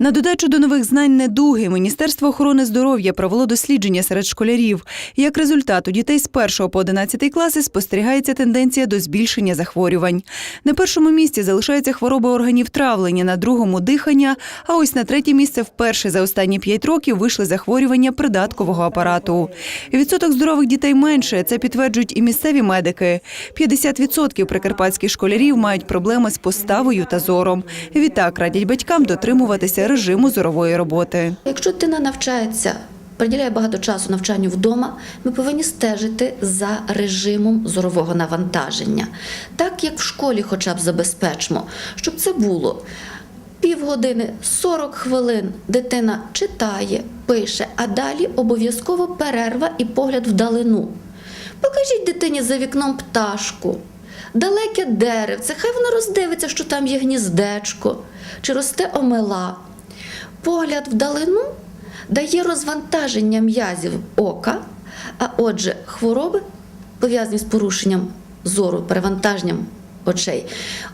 На додачу до нових знань недуги Міністерство охорони здоров'я провело дослідження серед школярів. Як результат, у дітей з 1 по 11 класи спостерігається тенденція до збільшення захворювань. На першому місці залишаються хвороби органів травлення, на другому дихання. А ось на третє місце вперше за останні 5 років вийшли захворювання придаткового апарату. Відсоток здорових дітей менше. Це підтверджують і місцеві медики. 50% прикарпатських школярів мають проблеми з поставою та зором. Відтак радять батькам дотримуватися режиму зорової роботи. Якщо дитина навчається, приділяє багато часу навчанню вдома, ми повинні стежити за режимом зорового навантаження, так як в школі, хоча б забезпечимо, щоб це було. Півгодини, 40 хвилин дитина читає, пише, а далі обов'язково перерва і погляд вдалину. Покажіть дитині за вікном пташку, далеке деревце, хай вона роздивиться, що там є гніздечко, чи росте омела. Погляд вдалину дає розвантаження м'язів ока, а отже, хвороби, пов'язані з порушенням зору, перевантаженням очей,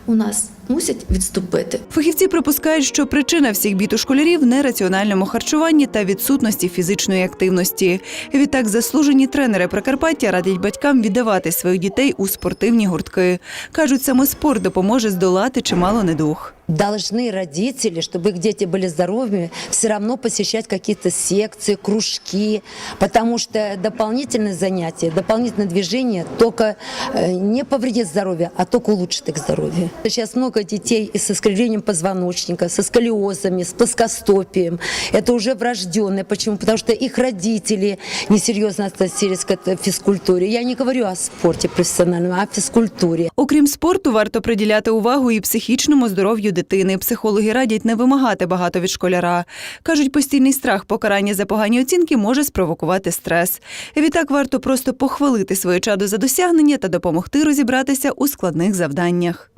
у нас мусять відступити. Фахівці припускають, що причина всіх бід у школярів в нераціональному харчуванні та відсутності фізичної активності. Відтак, заслужені тренери Прикарпаття радять батькам віддавати своїх дітей у спортивні гуртки. кажуть, саме спорт допоможе здолати чимало недуг. Должны родители, чтобы их дети были здоровыми, все равно посещать какие-то секции, кружки, потому что дополнительные занятия, дополнительное движение только э, не повредит здоровью, а только улучшит их здоровье. Сейчас много детей и с искривлением позвоночника, со сколиозами, с плоскостопием. Это уже врожденное. Почему? Потому что их родители несерьезно относились к физкультуре. Я не говорю о спорте профессиональном, а о физкультуре. Окрім спорту, варто приділяти увагу і психічному здоров'ю дитини. Психологи радять не вимагати багато від школяра. Кажуть, постійний страх покарання за погані оцінки може спровокувати стрес. Відтак варто просто похвалити своє чадо за досягнення та допомогти розібратися у складних завданнях.